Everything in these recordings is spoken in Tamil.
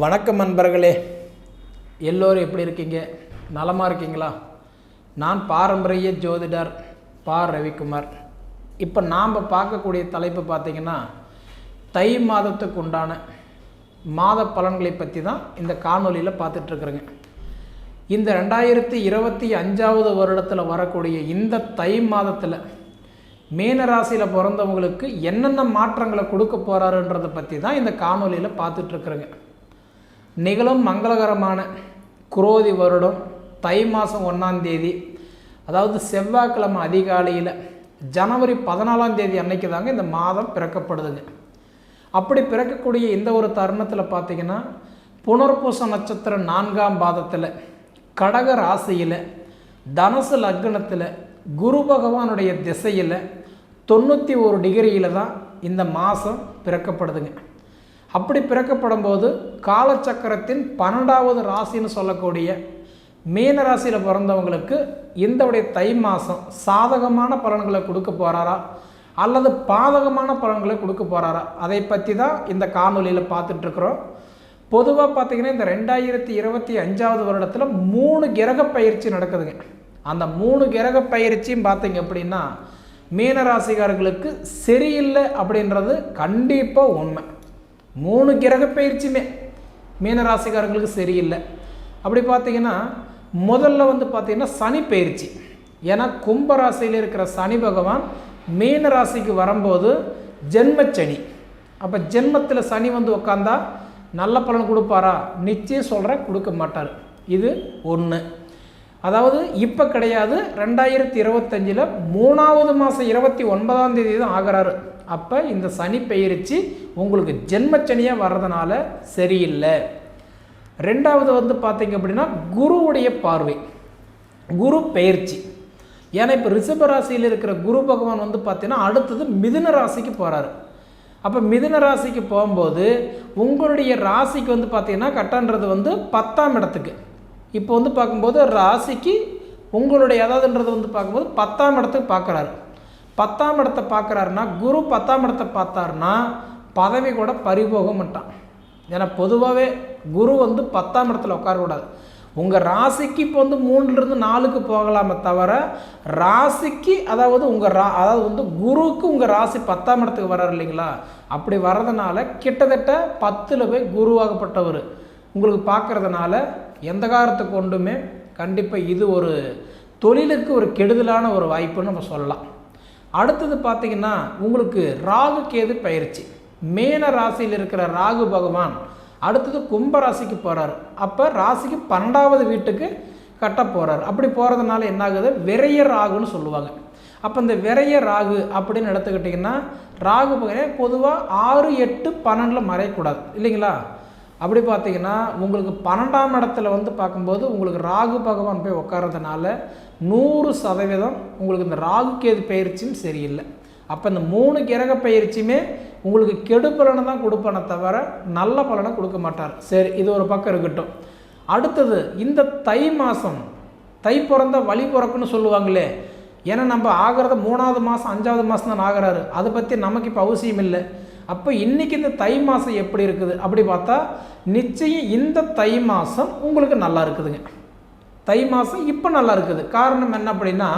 வணக்கம் நண்பர்களே. எல்லோரும் எப்படி இருக்கீங்க? நலமாக இருக்கீங்களா? நான் பாரம்பரிய ஜோதிடர் பா. ரவிக்குமார். இப்போ நாம் பார்க்கக்கூடிய தலைப்பு பார்த்திங்கன்னா தை மாதத்துக்கு உண்டான மாத பலன்களை பற்றி தான் இந்த காணொலியில் பார்த்துட்ருக்குறேங்க இந்த ரெண்டாயிரத்தி இருபத்தி அஞ்சாவது வருடத்தில் வரக்கூடிய இந்த தை மாதத்தில் மீன ராசியில் பிறந்தவங்களுக்கு என்னென்ன மாற்றங்களை கொடுக்க போகிறாருன்றதை பற்றி தான் இந்த காணொலியில் பார்த்துட்ருக்குறேங்க நிகழும் மங்களகரமான குரோதி வருடம் தை மாதம் ஒன்றாம் தேதி. அதாவது செவ்வாய்க்கிழமை அதிகாலையில் ஜனவரி பதினாலாம் தேதி அன்னைக்கு தாங்க இந்த மாதம் பிறக்கப்படுதுங்க. அப்படி பிறக்கக்கூடிய இந்த ஒரு தருணத்தில் பார்த்தீங்கன்னா புனர்பூச நட்சத்திரம் நான்காம் பாதத்தில் கடக ராசியில் தனுசு லக்னத்தில் குரு பகவானுடைய திசையில் தொண்ணூற்றி ஒரு டிகிரியில் தான் இந்த மாதம் பிறக்கப்படுதுங்க. அப்படி பிறக்கப்படும் போது காலச்சக்கரத்தின் பன்னெண்டாவது ராசின்னு சொல்லக்கூடிய மீன ராசியில் பிறந்தவங்களுக்கு இந்தவுடைய தை மாதம் சாதகமான பலன்களை கொடுக்க போகிறாரா அல்லது பாதகமான பலன்களை கொடுக்க போகிறாரா அதை பற்றி தான் இந்த காணொலியில் பார்த்துட்ருக்குறோம் பொதுவாக பார்த்திங்கன்னா இந்த ரெண்டாயிரத்தி இருபத்தி அஞ்சாவது வருடத்தில் மூணு கிரக பயிற்சி நடக்குதுங்க. அந்த மூணு கிரக பயிற்சியும் பார்த்தீங்க அப்படின்னா மீனராசிகாரர்களுக்கு சரியில்லை அப்படின்றது கண்டிப்பாக உண்மை. மூணு கிரக பயிற்சியுமே மீனராசிக்காரங்களுக்கு சரியில்லை. அப்படி பார்த்தீங்கன்னா முதல்ல வந்து பார்த்தீங்கன்னா சனி பயிற்சி. ஏன்னா கும்பராசியில் இருக்கிற சனி பகவான் மீன ராசிக்கு வரும்போது ஜென்மச்சனி. அப்போ ஜென்மத்தில் சனி வந்து உட்காந்தா நல்ல பலன் கொடுப்பாரா? நிச்சயம் சொல்கிறேன் கொடுக்க மாட்டார். இது ஒன்று அதாவது இப்போ கிடையாது ரெண்டாயிரத்தி இருபத்தஞ்சில் மூணாவது மாதம் இருபத்தி ஒன்பதாம் தேதி தான் ஆகிறாரு. அப்போ இந்த சனி பயிற்சி உங்களுக்கு ஜென்மச்சனியாக வர்றதுனால சரியில்லை. ரெண்டாவது வந்து பார்த்தீங்க அப்படின்னா குருவுடைய பார்வை குரு பயிற்சி ஏன்னா இப்போ ரிஷப ராசியில் இருக்கிற குரு பகவான் வந்து பார்த்தீங்கன்னா அடுத்தது மிதுன ராசிக்கு போகிறாரு அப்போ மிதுன ராசிக்கு போகும்போது உங்களுடைய ராசிக்கு வந்து பார்த்தீங்கன்னா கட்டன்றது வந்து பத்தாம் இடத்துக்கு. இப்போ வந்து பார்க்கும்போது ராசிக்கு உங்களுடைய அதாவதுன்றது வந்து பார்க்கும்போது பத்தாம் இடத்துக்கு பார்க்குறாரு பத்தாம் இடத்தை பார்க்குறாருன்னா குரு பத்தாம் இடத்தை பார்த்தாருன்னா பதவி கூட பறிபோக மாட்டான் ஏன்னா பொதுவாகவே குரு வந்து பத்தாம் இடத்துல உட்காரக்கூடாது. உங்கள் ராசிக்கு இப்போ வந்து மூணுலேருந்து நாலுக்கு போகலாமே தவிர ராசிக்கு அதாவது உங்கள் ரா அதாவது வந்து குருவுக்கு உங்கள் ராசி பத்தாம் இடத்துக்கு வர்றாரு இல்லைங்களா? அப்படி வர்றதுனால கிட்டத்தட்ட பத்தில் போய் குருவாகப்பட்டவர். உங்களுக்கு பார்க்குறதுனால எந்த காலத்தை கொண்டுமே கண்டிப்பாக இது ஒரு தொழிலுக்கு ஒரு கெடுதலான ஒரு வாய்ப்புன்னு நம்ம சொல்லலாம். அடுத்தது பார்த்திங்கன்னா உங்களுக்கு ராகு கேது பயிற்சி. மேன ராசியில் இருக்கிற ராகு பகவான் அடுத்தது கும்ப ராசிக்கு போகிறார் அப்போ ராசிக்கு பன்னெண்டாவது வீட்டுக்கு கட்ட போகிறார் அப்படி போகிறதுனால என்ன ஆகுது விரைய ராகுன்னு சொல்லுவாங்க. அப்போ இந்த விரைய ராகு அப்படின்னு எடுத்துக்கிட்டிங்கன்னா ராகு பகவான் பொதுவாக ஆறு எட்டு பன்னெண்டில் மறையக்கூடாது. இல்லைங்களா? அப்படி பார்த்தீங்கன்னா உங்களுக்கு பன்னெண்டாம் இடத்துல வந்து பார்க்கும்போது உங்களுக்கு ராகு பகவான் போய் உட்காரதுனால நூறு சதவீதம் உங்களுக்கு இந்த ராகு கேது பயிற்சியும் சரியில்லை. அப்போ இந்த மூணு கிரக பயிற்சியுமே உங்களுக்கு கெடு பலனை தான் கொடுப்பானே தவிர நல்ல பலனை கொடுக்க மாட்டார். சரி இது ஒரு பக்கம் இருக்கட்டும். அடுத்தது இந்த தை மாதம் தை பிறந்த வழி பிறக்குன்னு சொல்லுவாங்களே ஏன்னா நம்ம ஆகிறத மூணாவது மாதம் அஞ்சாவது மாதம் தான் ஆகிறாரு. அதை பற்றி நமக்கு இப்போ அவசியம் இல்லை. அப்போ இன்றைக்கி இந்த தை மாதம் எப்படி இருக்குது? அப்படி பார்த்தா நிச்சயம் இந்த தை மாதம் உங்களுக்கு நல்லா இருக்குதுங்க. தை மாதம் இப்போ நல்லா இருக்குது. காரணம் என்ன அப்படின்னா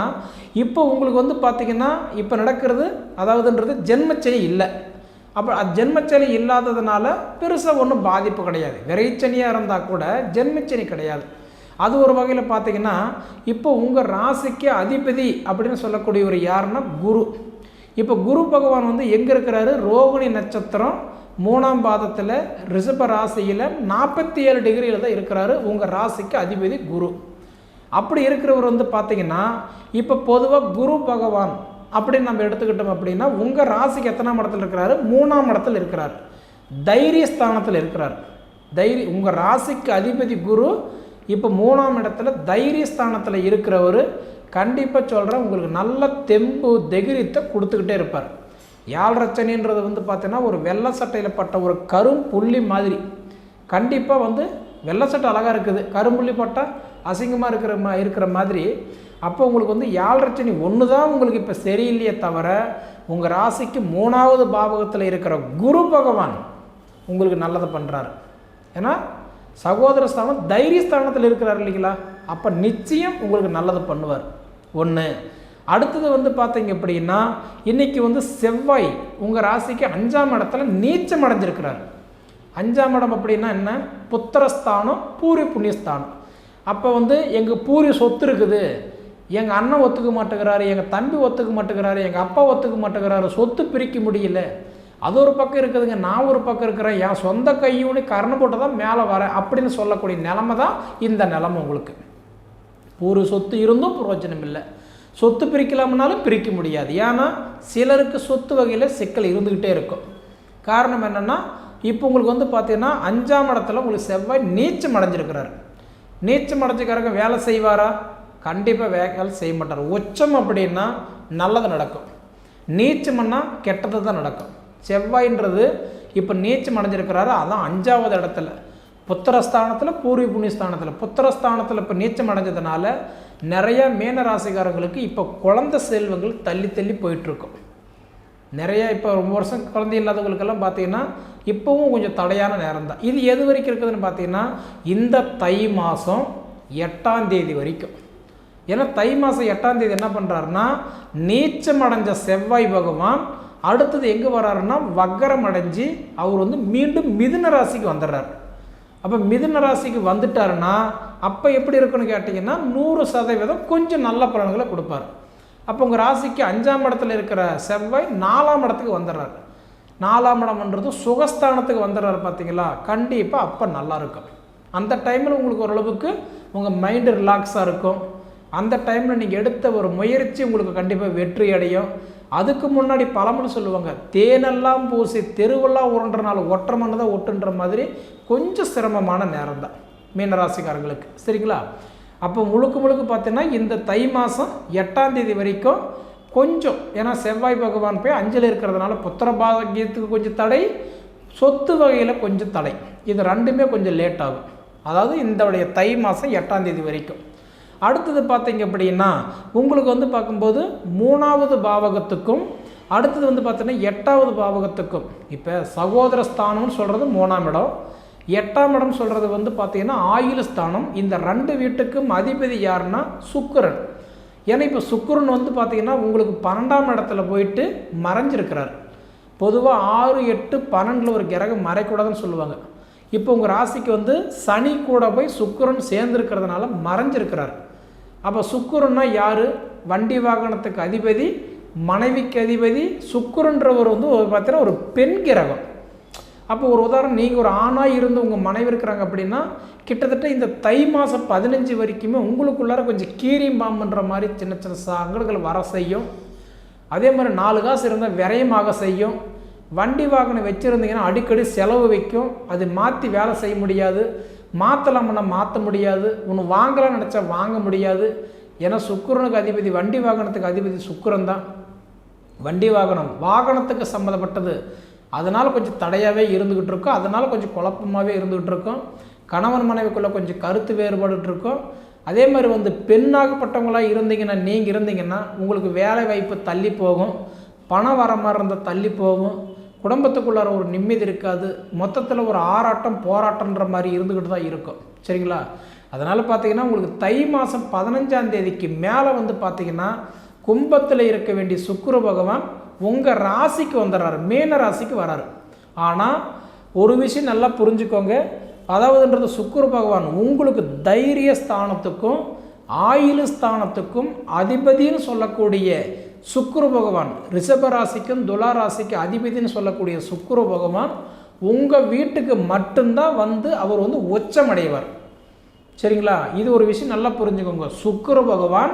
இப்போ உங்களுக்கு வந்து பார்த்திங்கன்னா இப்போ நடக்கிறது அதாவதுன்றது ஜென்மச்சனி இல்லை. அப்போ அது ஜென்மச்சனி இல்லாததுனால பெருசாக ஒன்றும் பாதிப்பு கிடையாது. விரைச்சனியாக இருந்தால் கூட ஜென்மச்சனி கிடையாது. அது ஒரு வகையில் பார்த்திங்கன்னா இப்போ உங்கள் ராசிக்கு அதிபதி அப்படின்னு சொல்லக்கூடிய ஒரு யாருன்னா குரு. இப்போ குரு பகவான் வந்து எங்கே இருக்கிறாரு? ரோகிணி நட்சத்திரம் மூணாம் பாதத்தில் ரிஷப ராசியில் நாற்பத்தி ஏழு டிகிரியில் தான் இருக்கிறாரு. உங்கள் ராசிக்கு அதிபதி குரு. அப்படி இருக்கிறவர் வந்து பார்த்தீங்கன்னா இப்போ பொதுவாக குரு பகவான் அப்படின்னு நம்ம எடுத்துக்கிட்டோம் அப்படின்னா உங்கள் ராசிக்கு எத்தனாம் இடத்துல இருக்கிறாரு? மூணாம் இடத்துல இருக்கிறார். தைரிய ஸ்தானத்தில் இருக்கிறார். தைரிய உங்கள் ராசிக்கு அதிபதி குரு இப்போ மூணாம் இடத்துல தைரிய ஸ்தானத்தில் இருக்கிறவர் கண்டிப்பாக சொல்கிறேன் உங்களுக்கு நல்ல தெம்பு தெகிரித்தை கொடுத்துக்கிட்டே இருப்பார். யாழ்ரச்சனின்றது வந்து பார்த்தீங்கன்னா ஒரு வெள்ளை சட்டையில் பட்ட ஒரு கரும் புள்ளி மாதிரி. கண்டிப்பாக வந்து வெள்ளை சட்டை அழகாக இருக்குது. கரும்புள்ளி பட்டால் அசிங்கமாக இருக்கிற மா இருக்கிற மாதிரி. அப்போ உங்களுக்கு வந்து யாழ்ரச்சனி ஒன்று தான் உங்களுக்கு இப்போ சரியில்லையே தவிர உங்கள் ராசிக்கு மூணாவது பாவகத்தில் இருக்கிற குரு பகவான் உங்களுக்கு நல்லதை பண்ணுறாரு ஏன்னா சகோதர ஸ்தானம் தைரிய ஸ்தானத்தில் இருக்கிறார் இல்லைங்களா? அப்போ நிச்சயம் உங்களுக்கு நல்லது பண்ணுவார். ஒன்று அடுத்தது வந்து பார்த்தீங்க அப்படின்னா இன்னைக்கு வந்து செவ்வாய் உங்கள் ராசிக்கு அஞ்சாம் இடத்துல நீச்சம் அடைஞ்சிருக்கிறார். அஞ்சாம் இடம் அப்படின்னா என்ன? புத்திரஸ்தானம் பூரி புண்ணியஸ்தானம். அப்போ வந்து எங்கள் பூரி சொத்து இருக்குது. எங்கள் அண்ணன் ஒத்துக்க மாட்டேங்கிறாரு எங்கள் தம்பி ஒத்துக்க மாட்டேங்கிறாரு எங்கள் அப்பா ஒத்துக்க மாட்டேங்கிறாரு சொத்து பிரிக்க முடியல. அது ஒரு பக்கம் இருக்குதுங்க நான் ஒரு பக்கம் இருக்கிறேன் என் சொந்த கையோடு கரணம் போட்டு தான் மேலே வரேன் அப்படின்னு சொல்லக்கூடிய நிலமை தான் இந்த நிலமை உங்களுக்கு. ஒரு சொத்து இருந்தும் பிரயோஜனம் இல்லை சொத்து பிரிக்கலாம்னாலும் பிரிக்க முடியாது. ஏன்னா சிலருக்கு சொத்து வகையில் சிக்கல் இருந்துக்கிட்டே இருக்கும். காரணம் என்னென்னா இப்போ உங்களுக்கு வந்து பார்த்தீங்கன்னா அஞ்சாம் இடத்துல உங்களுக்கு செவ்வாய் நீச்சம் அடைஞ்சிருக்கிறார். நீச்சம் அடைஞ்சிக்கிறக்க வேலை செய்வாரா? கண்டிப்பாக வேலை செய்ய மாட்டார். உச்சம் அப்படின்னா நல்லது நடக்கும். நீச்சம்னா கெட்டது தான் நடக்கும். செவ்வாயின்றது இப்போ நீச்சம் அடைஞ்சிருக்கிறாரு அதான் அஞ்சாவது இடத்துல. புத்திரஸ்தானத்தில் பூர்வீ புண்ணியஸ்தானத்தில். புத்திரஸ்தானத்தில் இப்போ நீச்சம் அடைஞ்சதுனால நிறைய மேன ராசிக்காரங்களுக்கு இப்போ குழந்த செல்வங்கள் தள்ளி தள்ளி போயிட்டுருக்கும். நிறைய இப்போ ரொம்ப வருஷம் குழந்தை இல்லாதவங்களுக்கெல்லாம் பார்த்தீங்கன்னா இப்போவும் கொஞ்சம் தடையான நேரம் தான். இது எது வரைக்கும் இருக்குதுன்னு பார்த்தீங்கன்னா இந்த தை மாதம் எட்டாம் தேதி வரைக்கும். ஏன்னா தை மாதம் எட்டாம் தேதி என்ன பண்ணுறாருன்னா நீச்சம் அடைஞ்ச செவ்வாய் பகவான் அடுத்தது எங்கே வர்றாருன்னா வக்கரம் அடைஞ்சு அவர் வந்து மீண்டும் மிதுன ராசிக்கு வந்துடுறாரு. அப்போ மிதுன ராசிக்கு வந்துட்டாருன்னா அப்போ எப்படி இருக்குன்னு கேட்டிங்கன்னா நூறு சதவீதம் கொஞ்சம் நல்ல பலன்களை கொடுப்பார். அப்போ உங்கள் ராசிக்கு அஞ்சாம் இடத்துல இருக்கிற செவ்வாய் நாலாம் இடத்துக்கு வந்துடுறாரு. நாலாம் இடம்ன்றது சுகஸ்தானத்துக்கு வந்துடுறாரு பார்த்தீங்களா கண்டிப்பாக அப்போ நல்லா இருக்கும். அந்த டைமில் உங்களுக்கு ஓரளவுக்கு உங்கள் மைண்டு ரிலாக்ஸாக இருக்கும். அந்த டைமில் நீங்கள் எடுத்த ஒரு முயற்சி உங்களுக்கு கண்டிப்பாக வெற்றி அடையும் அதுக்கு முன்னாடி பழமொழி சொல்லுவாங்க தேனெல்லாம் பூசி தெருவெல்லாம் உருண்டுறனால ஒற்றை மண்ணு தான் ஒட்டுன்ற மாதிரி கொஞ்சம் சிரமமான நேரம் தான். மீனராசிக்காரங்களுக்கு. சரிங்களா? அப்போ முழுக்க முழுக்க பார்த்தீங்கன்னா இந்த தை மாதம் எட்டாம் தேதி வரைக்கும் கொஞ்சம் ஏன்னா செவ்வாய் பகவான் போய் அஞ்சல் இருக்கிறதுனால புத்திர பாகியத்துக்கு கொஞ்சம் தடை சொத்து வகையில் கொஞ்சம் தடை. இது ரெண்டுமே கொஞ்சம் லேட் ஆகும். அதாவது இந்தவுடைய தை மாதம் எட்டாம் தேதி வரைக்கும். அடுத்தது பார்த்தீங்க அப்படின்னா உங்களுக்கு வந்து பார்க்கும்போது மூணாவது பாவகத்துக்கும் அடுத்தது வந்து பார்த்தீங்கன்னா எட்டாவது பாவகத்துக்கும். இப்போ சகோதர ஸ்தானம்னு சொல்கிறது மூணாம் இடம். எட்டாம் இடம் சொல்கிறது வந்து பார்த்தீங்கன்னா ஆயுள் ஸ்தானம். இந்த ரெண்டு வீட்டுக்கும் அதிபதி யாருன்னா சுக்கரன். ஏன்னா இப்போ சுக்கரன் வந்து பார்த்தீங்கன்னா உங்களுக்கு பன்னெண்டாம் இடத்துல போயிட்டு மறைஞ்சிருக்கிறார். பொதுவாக ஆறு எட்டு பன்னெண்டில் ஒரு கிரகம் மறைக்கூடாதுன்னு சொல்லுவாங்க. இப்போ உங்கள் ராசிக்கு வந்து சனி கூட போய் சுக்கரன் சேர்ந்துருக்கிறதுனால மறைஞ்சிருக்கிறார். அப்போ சுக்குருன்னா யார்? வண்டி வாகனத்துக்கு அதிபதி மனைவிக்கு அதிபதி சுக்குருன்றவர் வந்து ஒரு பார்த்தீங்கன்னா ஒரு பெண் கிரகம். அப்போ ஒரு உதாரணம் நீங்கள் ஒரு ஆணாக இருந்து உங்கள் மனைவி இருக்கிறாங்க அப்படின்னா கிட்டத்தட்ட இந்த தை மாதம் பதினஞ்சு வரைக்குமே உங்களுக்குள்ளார கொஞ்சம் கீரியம் பாம்புன்ற மாதிரி சின்ன சின்ன சங்கடங்கள் வர செய்யும். அதே மாதிரி நாலு காசு இருந்தால் விரயமாக செய்யும். வண்டி வாகனம் வச்சுருந்தீங்கன்னா அடிக்கடி செலவு வைக்கும். அது மாற்றி வேலை செய்ய முடியாது. மாற்றலாம்னா மாற்ற முடியாது. ஒன்று வாங்கலாம்னு நினச்சா வாங்க முடியாது. ஏன்னா சுக்கரனுக்கு அதிபதி வண்டி வாகனத்துக்கு அதிபதி சுக்கரன் தான். வண்டி வாகனம் வாகனத்துக்கு சம்மந்தப்பட்டது. அதனால் கொஞ்சம் தடையாகவே இருந்துக்கிட்டு இருக்கும். அதனால் கொஞ்சம் குழப்பமாகவே இருந்துக்கிட்டு இருக்கும். கணவன் மனைவிக்குள்ளே கொஞ்சம் கருத்து வேறுபாடுட்டு இருக்கும். அதே மாதிரி வந்து பெண்ணாகப்பட்டவங்களாக இருந்தீங்கன்னா நீங்கள் இருந்தீங்கன்னா உங்களுக்கு வேலை வாய்ப்பு தள்ளி போகும். பணம் வர மாதிரி இருந்தால் தள்ளி போகும். குடும்பத்துக்குள்ளார ஒரு நிம்மதி இருக்காது. மொத்தத்தில் ஒரு ஆராட்டம் போராட்டன்ற மாதிரி இருந்துக்கிட்டு தான் இருக்கும். சரிங்களா? அதனால் பார்த்தீங்கன்னா உங்களுக்கு தை மாதம் பதினஞ்சாம் தேதிக்கு மேலே வந்து பார்த்தீங்கன்னா கும்பத்தில் இருக்க வேண்டிய சுக்குரு பகவான் உங்கள் ராசிக்கு வந்துடுறாரு. மீன ராசிக்கு வராரு. ஆனால் ஒரு விஷயம் நல்லா புரிஞ்சுக்கோங்க. அதாவதுன்றது சுக்குரு பகவான் உங்களுக்கு தைரிய ஸ்தானத்துக்கும் ஆயுள் ஸ்தானத்துக்கும் அதிபதின்னு சொல்லக்கூடிய சுக்குரு பகவான் ரிஷபராசிக்கும் ராசிக்கும் துலா அதிபதினு சொல்லக்கூடிய சுக்குரு பகவான் உங்கள் வீட்டுக்கு மட்டும்தான் வந்து அவர் வந்து உச்சமடைவார் சரிங்களா? இது ஒரு விஷயம் நல்லா புரிஞ்சுக்கோங்க. சுக்குரு பகவான்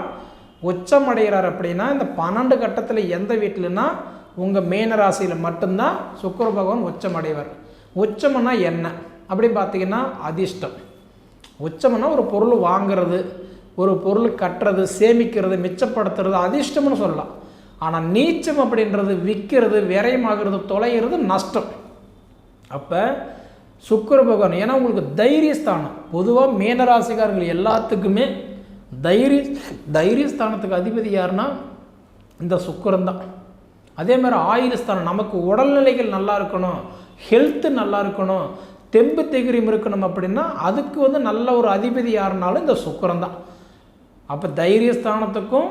உச்சமடைகிறார் அப்படின்னா இந்த பன்னெண்டு கட்டத்தில் எந்த வீட்டிலனா உங்கள் மேன ராசியில் மட்டும்தான் சுக்குர பகவான் உச்சமடைவார் உச்சம்னா என்ன? அப்படின்னு பார்த்தீங்கன்னா அதிர்ஷ்டம். உச்சம்னா ஒரு பொருள் வாங்குறது ஒரு பொருள் கட்டுறது சேமிக்கிறது மிச்சப்படுத்துறது அதிர்ஷ்டம்னு சொல்லலாம். ஆனால் நீச்சம் அப்படின்றது விற்கிறது விரயமாகிறது தொலைகிறது நஷ்டம். அப்போ சுக்கர பகவான் ஏன்னா உங்களுக்கு தைரியஸ்தானம். பொதுவாக மீனராசிக்காரர்கள் எல்லாத்துக்குமே தைரிய தைரியஸ்தானத்துக்கு அதிபதி யாருன்னா இந்த சுக்கரம் தான். அதே மாதிரி ஆயுதஸ்தானம் நமக்கு உடல்நிலைகள் நல்லா இருக்கணும் ஹெல்த்து நல்லா இருக்கணும் தெம்பு திகிரியம் இருக்கணும் அப்படின்னா அதுக்கு வந்து நல்ல ஒரு அதிபதி யாருனாலும் இந்த சுக்கரம் தான். அப்போ தைரியஸ்தானத்துக்கும்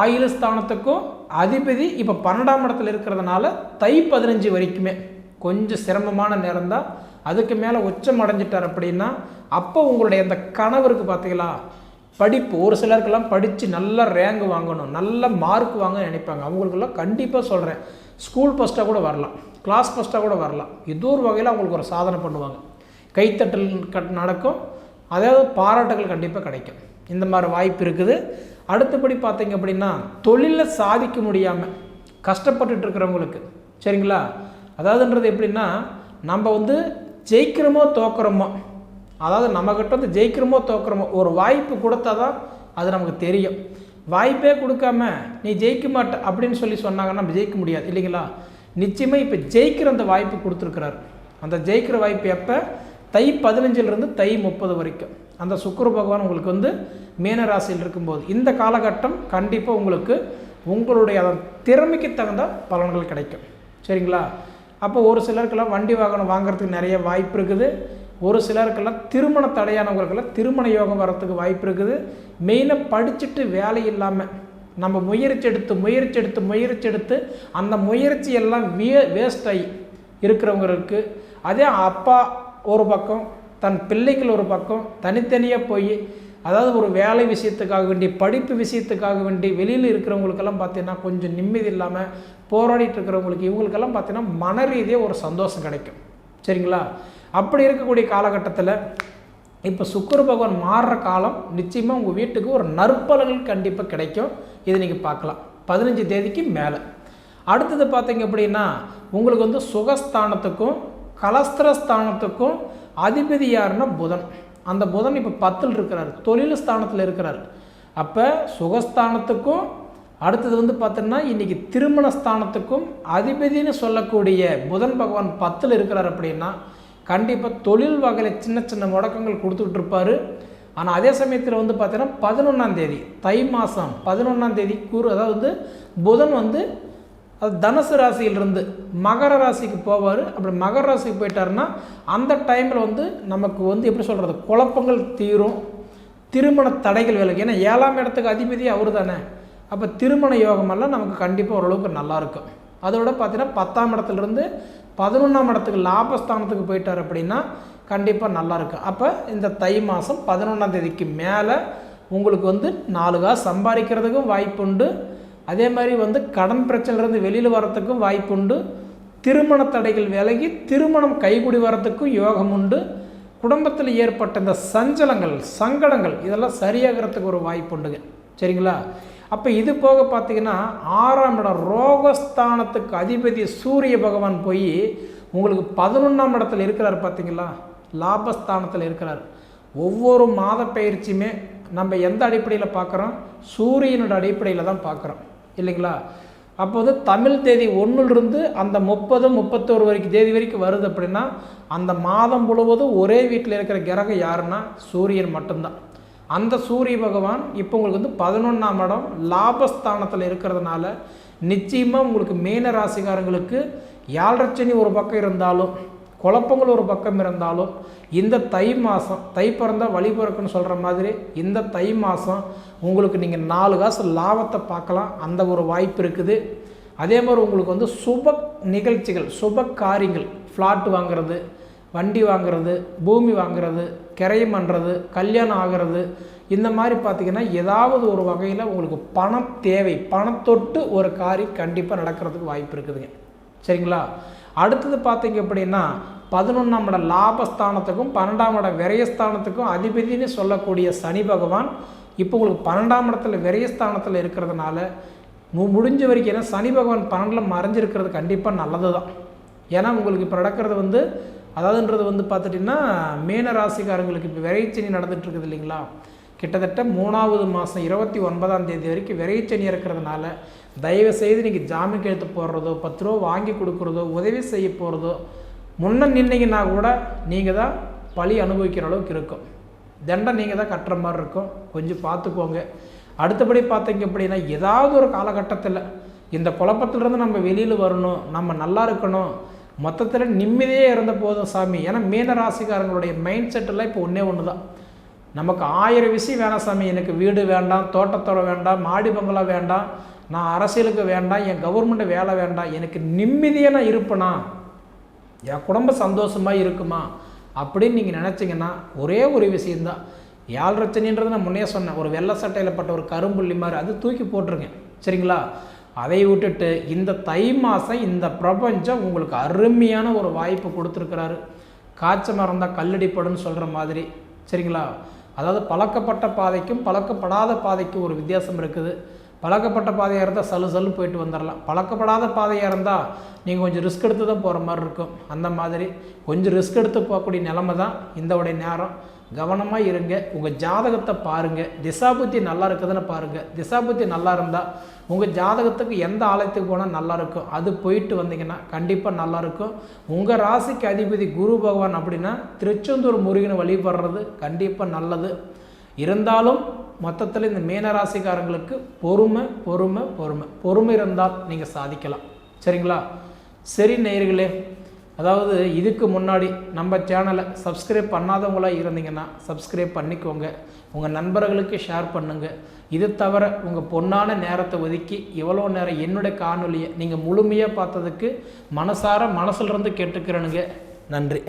ஆயுள் ஸ்தானத்துக்கும் அதிபதி இப்போ பன்னெண்டாம் இடத்துல இருக்கிறதுனால தை பதினஞ்சு வரைக்குமே. கொஞ்சம் சிரமமான நேரம் தான் அதுக்கு மேலே உச்சம் அடைஞ்சிட்டார் அப்படின்னா அப்போ உங்களுடைய அந்த கனவருக்கு பார்த்தீங்களா படிப்பு. ஒரு சிலருக்கெல்லாம் படித்து நல்ல ரேங்க் வாங்கணும் நல்ல மார்க் வாங்க நினைப்பாங்க. அவங்களுக்கெல்லாம் கண்டிப்பாக சொல்கிறேன் ஸ்கூல் ஃபஸ்ட்டாக கூட வரலாம். கிளாஸ் ஃபஸ்ட்டாக கூட வரலாம். ஏதோ ஒரு வகையில் அவங்களுக்கு ஒரு சாதனை பண்ணுவாங்க. கைத்தட்டல் கட் நடக்கும். அதாவது பாராட்டுகள் கண்டிப்பாக கிடைக்கும். இந்த மாதிரி வாய்ப்பு இருக்குது. அடுத்தபடி பார்த்தீங்க அப்படின்னா தொழிலில் சாதிக்க முடியாமல் கஷ்டப்பட்டுட்டு இருக்கிறவங்களுக்கு சரிங்களா? அதாவதுன்றது எப்படின்னா நம்ம வந்து ஜெயிக்கிறோமோ தோக்குறோமோ அதாவது நம்மக்கிட்ட வந்து ஜெயிக்கிறோமோ தோக்குறோமோ ஒரு வாய்ப்பு கொடுத்தா தான் அது நமக்கு தெரியும். வாய்ப்பே கொடுக்காம நீ ஜெயிக்க மாட்ட அப்படின்னு சொல்லி சொன்னாங்கன்னா நம்ம ஜெயிக்க முடியாது இல்லைங்களா? நிச்சயமாக இப்போ ஜெயிக்கிற அந்த வாய்ப்பு கொடுத்துருக்குறாரு. அந்த ஜெயிக்கிற வாய்ப்பு எப்போ? தை பதினஞ்சிலிருந்து தை முப்பது வரைக்கும். அந்த சுக்கர பகவான் உங்களுக்கு வந்து மீனராசியில் இருக்கும்போது இந்த காலகட்டம் கண்டிப்பாக உங்களுக்கு உங்களுடைய அதன் திறமைக்கு தகுந்த பலன்கள் கிடைக்கும். சரிங்களா? அப்போ ஒரு சிலருக்கெல்லாம் வண்டி வாகனம் வாங்குறதுக்கு நிறைய வாய்ப்பு இருக்குது. ஒரு சிலருக்கெல்லாம் திருமண தடையானவங்களுக்கெல்லாம் திருமண யோகம் வர்றதுக்கு வாய்ப்பு இருக்குது. மெயினாக படிச்சுட்டு வேலை இல்லாமல் நம்ம முயற்சி எடுத்து முயற்சி எடுத்து முயற்சி எடுத்து அந்த முயற்சி எல்லாம் வே வேஸ்ட் ஆகி இருக்கிறவங்களுக்கு அதே அப்பா ஒரு பக்கம் தன் பிள்ளைகள் ஒரு பக்கம் தனித்தனியாக போய் அதாவது ஒரு வேலை விஷயத்துக்காக வேண்டி படிப்பு விஷயத்துக்காக வேண்டி வெளியில் இருக்கிறவங்களுக்கெல்லாம் பார்த்தீங்கன்னா கொஞ்சம் நிம்மதி இல்லாமல் போராடிட்டு இருக்கிறவங்களுக்கு இவங்களுக்கெல்லாம் பார்த்தீங்கன்னா மன ரீதியாக ஒரு சந்தோஷம் கிடைக்கும். சரிங்களா? அப்படி இருக்கக்கூடிய காலகட்டத்தில் இப்போ சுக்கர பகவான் மாறுற காலம் நிச்சயமாக உங்கள் வீட்டுக்கு ஒரு நற்பலன்கள் கண்டிப்பாக கிடைக்கும். இது நீங்கள் பார்க்கலாம். பதினஞ்சு தேதிக்கு மேலே. அடுத்தது பார்த்தீங்க அப்படின்னா உங்களுக்கு வந்து சுகஸ்தானத்துக்கும் கலஸ்திரஸ்தானத்துக்கும் அதிபதி யாருன்னா புதன். அந்த புதன் இப்போ பத்தில் இருக்கிறார் தொழில் ஸ்தானத்தில் இருக்கிறார். அப்போ சுகஸ்தானத்துக்கும் அடுத்தது வந்து பார்த்தோன்னா இன்றைக்கி திருமண ஸ்தானத்துக்கும் அதிபதினு சொல்லக்கூடிய புதன் பகவான் பத்தில் இருக்கிறார் அப்படின்னா கண்டிப்பாக தொழில் வகையில் சின்ன சின்ன முடக்கங்கள் கொடுத்துக்கிட்டு இருப்பார். ஆனால் அதே சமயத்தில் வந்து பார்த்தீங்கன்னா பதினொன்றாம் தேதி தை மாதம் பதினொன்றாம் தேதி கூறு அதாவது புதன் வந்து அது தனுசு ராசியிலிருந்து மகர ராசிக்கு போவார். அப்படி மகர ராசிக்கு போயிட்டாருன்னா அந்த டைமில் வந்து நமக்கு வந்து எப்படி சொல்கிறது குழப்பங்கள் தீரும். திருமண தடைகள் விலகும். ஏன்னா ஏழாம் இடத்துக்கு அதிபதி அவர் தானே அப்போ திருமண யோகமெல்லாம் நமக்கு கண்டிப்பாக ஓரளவுக்கு நல்லாயிருக்கும் அதோட பார்த்தீங்கன்னா பத்தாம் இடத்துலேருந்து பதினொன்றாம் இடத்துக்கு லாபஸ்தானத்துக்கு போயிட்டார் அப்படின்னா கண்டிப்பாக நல்லாயிருக்கும் அப்போ இந்த தை மாதம் பதினொன்றாம் தேதிக்கு மேலே உங்களுக்கு வந்து நாலு காசு சம்பாதிக்கிறதுக்கும் வாய்ப்புண்டு. அதே மாதிரி வந்து கடன் பிரச்சனைலேருந்து வெளியில் வரத்துக்கும் வாய்ப்புண்டு. திருமண தடைகள் விலகி திருமணம் கைகூடி வரத்துக்கும் யோகம் உண்டு குடும்பத்தில் ஏற்பட்ட இந்த சஞ்சலங்கள் சங்கடங்கள் இதெல்லாம் சரியாகிறதுக்கு ஒரு வாய்ப்பு உண்டுங்க சரிங்களா? அப்போ இது போக பார்த்தீங்கன்னா ஆறாம் இடம் ரோகஸ்தானத்துக்கு அதிபதி சூரிய பகவான் போய் உங்களுக்கு பதினொன்றாம் இடத்துல இருக்கிறார் பார்த்தீங்களா லாபஸ்தானத்தில் இருக்கிறார். ஒவ்வொரு மாத பயிற்சியுமே நம்ம எந்த அடிப்படையில் பார்க்குறோம் சூரியனோட அடிப்படையில் தான் பார்க்குறோம் இல்லைங்களா? அப்போ வந்து தமிழ் தேதி ஒன்றுலேருந்து அந்த முப்பது முப்பத்தோரு வரைக்கும் தேதி வரைக்கும் வருது அப்படின்னா அந்த மாதம் முழுவதும் ஒரே வீட்டில் இருக்கிற கிரகம் யாருன்னா சூரியன் மட்டும்தான். அந்த சூரிய பகவான் இப்போ உங்களுக்கு வந்து பதினொன்றாம் இடம் லாபஸ்தானத்தில் இருக்கிறதுனால நிச்சயமாக உங்களுக்கு மீன ராசிக்காரங்களுக்கு யாழ்ரட்சணி ஒரு பக்கம் இருந்தாலும் குழப்பங்கள் ஒரு பக்கம் இருந்தாலும் இந்த தை மாதம் தை பிறந்தால் வழி பிறக்குன்னு சொல்கிற மாதிரி இந்த தை மாதம் உங்களுக்கு நீங்கள் நாலு காசு லாபத்தை பார்க்கலாம். அந்த ஒரு வாய்ப்பு இருக்குது. அதே மாதிரி உங்களுக்கு வந்து சுப நிகழ்ச்சிகள் சுப காரியங்கள் ஃப்ளாட் வாங்குறது வண்டி வாங்குறது பூமி வாங்குறது கிரையம் பண்ணுறது கல்யாணம் ஆகிறது இந்த மாதிரி பார்த்திங்கன்னா ஏதாவது ஒரு வகையில் உங்களுக்கு பணம் தேவை. பணத்தொட்டு ஒரு காரியம் கண்டிப்பாக நடக்கிறதுக்கு வாய்ப்பு இருக்குதுங்க. சரிங்களா? அடுத்தது பார்த்தீங்க அப்படின்னா பதினொன்றாம் இட லாபஸ்தானத்துக்கும் பன்னெண்டாம் இட விரயஸ்தானத்துக்கும் அதிபதினு சொல்லக்கூடிய சனி பகவான் இப்போ உங்களுக்கு பன்னெண்டாம் இடத்துல விரயஸ்தானத்தில் இருக்கிறதுனால முடிஞ்ச வரைக்கும் ஏன்னா சனி பகவான் பன்னெண்டில் மறைஞ்சிருக்கிறது கண்டிப்பாக நல்லது தான் ஏன்னா உங்களுக்கு இப்போ நடக்கிறது வந்து அதாவதுன்றது வந்து பார்த்துட்டிங்கன்னா மீன ராசிக்காரங்களுக்கு இப்போ விரைச்சனி நடந்துட்டு இல்லைங்களா? கிட்டத்தட்ட மூணாவது மாதம் இருபத்தி ஒன்பதாம் தேதி வரைக்கும் விரைச்சனி இருக்கிறதுனால தயவு செய்து நீங்கள் ஜாமீன் எழுத்து போடுறதோ பத்து ரூபா வாங்கி கொடுக்குறதோ உதவி செய்ய போகிறதோ முன்ன நின்னீங்கன்னா கூட நீங்கள் தான் பழி அனுபவிக்கிற அளவுக்கு இருக்கும். தண்டை நீங்கள் தான் கட்டுற மாதிரி இருக்கும். கொஞ்சம் பார்த்துக்கோங்க. அடுத்தபடி பார்த்தீங்க அப்படின்னா ஏதாவது ஒரு காலகட்டத்தில் இந்த குழப்பத்திலேருந்து நம்ம வெளியில் வரணும் நம்ம நல்லா இருக்கணும். மொத்தத்தில் நிம்மதியே இருந்த போதும் சாமி. ஏன்னா மீன ராசிக்காரங்களுடைய மைண்ட் செட்டெல்லாம் இப்போ ஒன்றே ஒன்று தான் நமக்கு ஆயிரம் விஷயம் வேணாம் சாமி. எனக்கு வீடு வேண்டாம் தோட்டத்தோட வேண்டாம் மாடி பங்களா வேண்டாம் நான் அரசியலுக்கு வேண்டாம் என் கவர்மெண்ட் வேலை வேண்டாம். எனக்கு நிம்மதியாக நான் இருப்பேனா? என் குடும்பம் சந்தோஷமாக இருக்குமா அப்படின்னு நீங்கள் நினச்சிங்கன்னா ஒரே ஒரு விஷயந்தான் யாழ் ரச்சனைன்றது நான் முன்னே சொன்னேன். ஒரு வெள்ளை சட்டையில் பட்ட ஒரு கரும்புள்ளி மாதிரி அது தூக்கி போட்டிருங்க சரிங்களா? அதை விட்டுட்டு இந்த தை மாதம் இந்த பிரபஞ்சம் உங்களுக்கு அருமையான ஒரு வாய்ப்பு கொடுத்துருக்கிறாரு. காய்ச்ச மறந்தால் கல்லடிப்படும் கல்லடிப்படுன்னு சொல்கிற மாதிரி. சரிங்களா? அதாவது பழக்கப்பட்ட பாதைக்கும் பழக்கப்படாத பாதைக்கும் ஒரு வித்தியாசம் இருக்குது. பழக்கப்பட்ட பாதையாக இருந்தால் சலு சலு போயிட்டு வந்துடலாம் பழக்கப்படாத பாதையாக இருந்தால் நீங்கள் கொஞ்சம் ரிஸ்க் எடுத்து தான் போகிற மாதிரி இருக்கும். அந்த மாதிரி கொஞ்சம் ரிஸ்க் எடுத்து போகக்கூடிய நிலமை தான் இந்த நேரம். கவனமாக இருங்க. உங்கள் ஜாதகத்தை பாருங்கள் திசாபுத்தி நல்லா இருக்குதுன்னு பாருங்கள் திசாபுத்தி நல்லா இருந்தால் உங்கள் ஜாதகத்துக்கு எந்த ஆலயத்துக்கு போனால் நல்லா இருக்கும். அது போயிட்டு வந்தீங்கன்னா கண்டிப்பாக நல்லாயிருக்கும் உங்கள் ராசிக்கு அதிபதி குரு பகவான் அப்படின்னா திருச்செந்தூர் முருகனை வழிபடுறது கண்டிப்பாக நல்லது. இருந்தாலும் மொத்தத்தில் இந்த மீன ராசிக்காரங்களுக்கு பொறுமை பொறுமை பொறுமை. பொறுமை இருந்தால் நீங்கள் சாதிக்கலாம். சரிங்களா? சரி நேயர்களே அதாவது இதுக்கு முன்னாடி நம்ம சேனலை சப்ஸ்கிரைப் பண்ணாதவங்களாக இருந்தீங்கன்னா சப்ஸ்கிரைப் பண்ணிக்கோங்க. உங்கள் நண்பர்களுக்கு ஷேர் பண்ணுங்கள் இது தவிர உங்கள் பொன்னான நேரத்தை ஒதுக்கி எவ்வளோ நேரம் என்னுடைய காணொலியை நீங்கள் முழுமையாக பார்த்ததுக்கு மனசார மனசுலருந்து கேட்டுக்கிறேனுங்க. நன்றி.